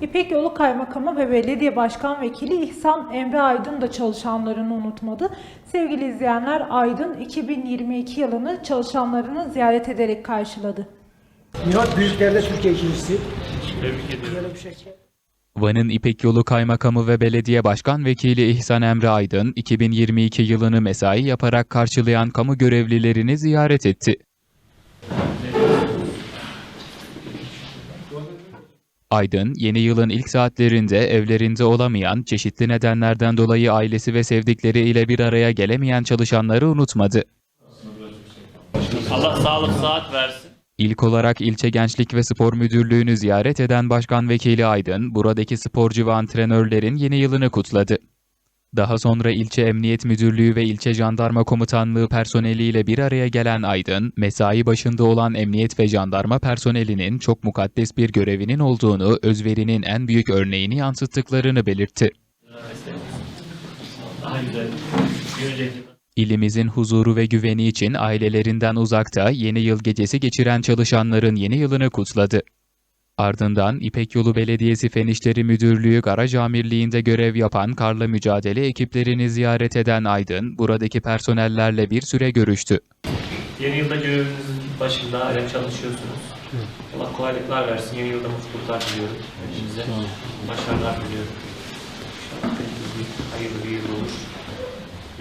İpek Yolu Kaymakamı ve Belediye Başkan Vekili İhsan Emre Aydın da çalışanlarını unutmadı. Sevgili izleyenler Aydın 2022 yılını çalışanlarını ziyaret ederek karşıladı. Nihat Büyükler'de Türkiye ikincisi. Tebrik bir şey. Van'ın İpek Yolu Kaymakamı ve Belediye Başkan Vekili İhsan Emre Aydın, 2022 yılını mesai yaparak karşılayan kamu görevlilerini ziyaret etti. Aydın, yeni yılın ilk saatlerinde evlerinde olamayan, çeşitli nedenlerden dolayı ailesi ve sevdikleri ile bir araya gelemeyen çalışanları unutmadı. Allah sağlık saat versin. İlk olarak İlçe Gençlik ve Spor Müdürlüğü'nü ziyaret eden Başkan Vekili Aydın, buradaki sporcu ve antrenörlerin yeni yılını kutladı. Daha sonra İlçe Emniyet Müdürlüğü ve İlçe Jandarma Komutanlığı personeliyle bir araya gelen Aydın, mesai başında olan emniyet ve jandarma personelinin çok mukaddes bir görevinin olduğunu, özverinin en büyük örneğini yansıttıklarını belirtti. İlimizin huzuru ve güveni için ailelerinden uzakta yeni yıl gecesi geçiren çalışanların yeni yılını kutladı. Ardından İpek Yolu Belediyesi Fen İşleri Müdürlüğü Garaj Amirliği'nde görev yapan karla mücadele ekiplerini ziyaret eden Aydın, buradaki personellerle bir süre görüştü. Yeni yılda görevinizin başında hala çalışıyorsunuz. Allah kolaylıklar versin. Yeni yılda mutluluklar diliyorum. Hepinize başarılar diliyorum. Hayırlı bir yıl olur.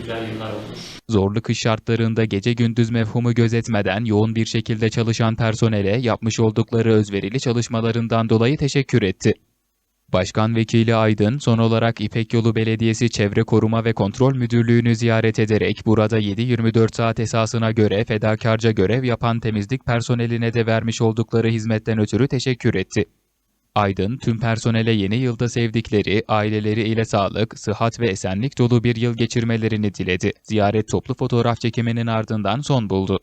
Güzel yıllar olur. Zorlu kış şartlarında gece gündüz mefhumu gözetmeden yoğun bir şekilde çalışan personele yapmış oldukları özverili çalışmalarından dolayı teşekkür etti. Başkan Vekili Aydın son olarak İpek Yolu Belediyesi Çevre Koruma ve Kontrol Müdürlüğü'nü ziyaret ederek burada 7-24 saat esasına göre fedakarca görev yapan temizlik personeline de vermiş oldukları hizmetten ötürü teşekkür etti. Aydın, tüm personele yeni yılda sevdikleri, aileleri ile sağlık, sıhhat ve esenlik dolu bir yıl geçirmelerini diledi. Ziyaret toplu fotoğraf çekiminin ardından son buldu.